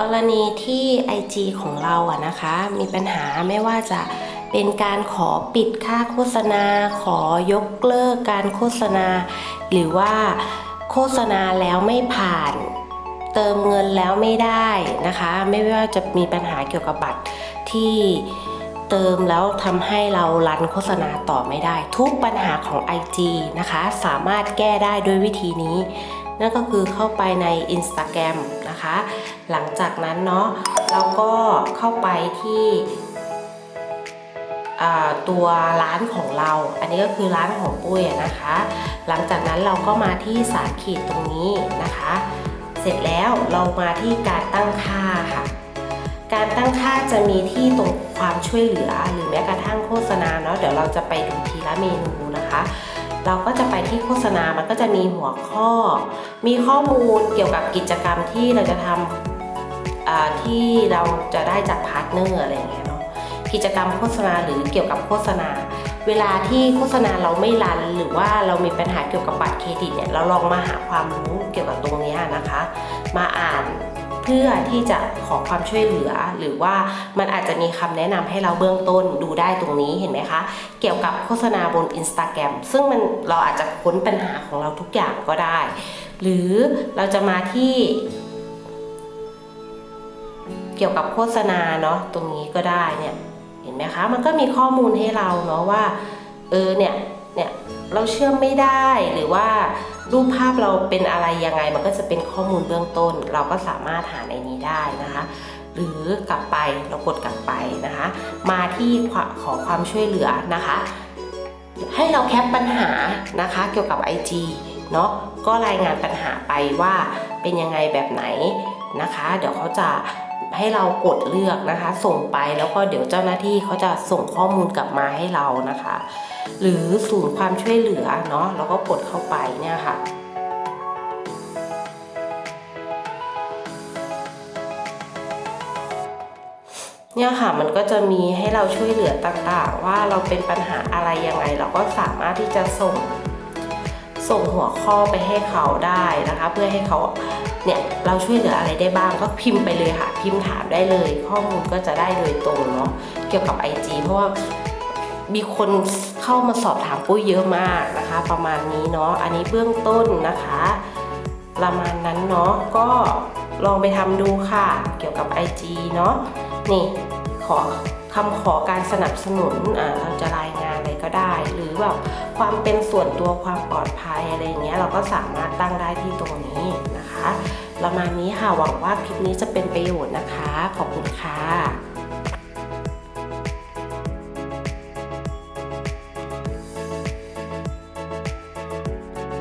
กรณีที่ IG ของเราอะนะคะ มีปัญหาไม่ว่าจะเป็นการขอปิดค่าโฆษณา ขอยกเลิกการโฆษณา หรือว่าโฆษณาแล้วไม่ผ่าน เติมเงินแล้วไม่ได้นะคะ ไม่ว่าจะมีปัญหาเกี่ยวกับบัตรที่เติมแล้วทำให้เรารันโฆษณาต่อไม่ได้ ทุกปัญหาของ IG นะคะ สามารถแก้ได้ด้วยวิธีนี้ นั่นก็คือเข้าไปใน Instagram นะคะ หลังจากนั้นเนาะเราก็เข้าไปที่ตัวร้านของเรา อันนี้ก็คือร้านของปุ้ยนะคะ หลังจากนั้นเราก็มาที่สามขีดตรงนี้นะคะ เสร็จแล้วเรามาที่การตั้งค่าค่ะ การตั้งค่าจะมีที่ตรงความช่วยเหลือหรือแม้กระทั่งโฆษณาเนาะ เดี๋ยวเราจะไปดูทีละเมนูนะคะ เราก็จะไปที่โฆษณา มันก็จะมีหัวข้อ มีข้อมูลเกี่ยวกับกิจกรรมที่เราจะทำที่เราจะได้จากพาร์ทเนอร์อะไรอย่างเงี้ยเนาะ กิจกรรมโฆษณาหรือเกี่ยวกับโฆษณา เวลาที่โฆษณาเราไม่รัน หรือว่าเรามีปัญหาเกี่ยวกับบัตรเครดิตเนี่ย เราลองมาหาความรู้เกี่ยวกับตรงนี้นะคะ มาอ่าน เพื่อที่จะขอความช่วยเหลือ หรือว่ามันอาจจะมีคำแนะนำให้เราเบื้องต้นดูได้ตรงนี้เห็นไหมคะ เกี่ยวกับโฆษณาบน Instagram ซึ่งมันเราอาจจะค้นปัญหาของเราทุกอย่างก็ได้ หรือเราจะมาที่เกี่ยวกับโฆษณาเนาะตรงนี้ก็ได้เนี่ยเห็นไหมคะ มันก็มีข้อมูลให้เราเนาะว่าเออเนี่ยเนี่ยเราเชื่อมไม่ได้หรือว่า รูปภาพเราเป็นอะไรยังไงมันก็จะเป็นข้อมูลเบื้องต้น เราก็สามารถหาในนี้ได้นะคะ หรือกลับไปเรากดกลับไปนะคะ มาที่ขอความช่วยเหลือนะคะ ให้เราแคปปัญหานะคะเกี่ยวกับ IG เนาะก็รายงานปัญหาไปว่าเป็นยังไงแบบไหนนะคะ เดี๋ยวเขาจะ ให้เรากดเลือกนะคะ ส่งไปแล้วก็เดี๋ยวเจ้าหน้าที่เขาจะส่งข้อมูลกลับมาให้เรานะคะ หรือศูนย์ความช่วยเหลือเนาะแล้วก็กดเข้าไปเนี่ยค่ะเนี่ยค่ะมันก็จะมีให้เราช่วยเหลือต่างๆ ว่าเราเป็นปัญหาอะไรยังไง เราก็สามารถที่จะส่งส่งหัวข้อไปให้เขาได้นะคะ เพื่อให้เขา เนี่ยเราช่วยเหลืออะไรได้บ้างก็พิมพ์ไปเลยค่ะ พิมพ์ถามได้เลย ข้อมูลก็จะได้โดยตรงเนาะเกี่ยวกับ IG เพราะว่ามีคนเข้ามาสอบถามปุ้ยเยอะมากนะคะ ประมาณนี้เนาะอันนี้เบื้องต้นนะคะ ประมาณนั้นเนาะก็ลองไปทำดูค่ะ เกี่ยวกับ IG เนาะนี่ขอคำขอการสนับสนุนเราจะราย ก็ได้ หรือแบบความเป็นส่วนตัวความปลอดภัยอะไรอย่างเงี้ยเราก็สามารถตั้งได้ที่ตรงนี้นะคะ ประมาณนี้ค่ะหวังว่าคลิปนี้จะเป็นประโยชน์นะคะ ขอบคุณค่ะ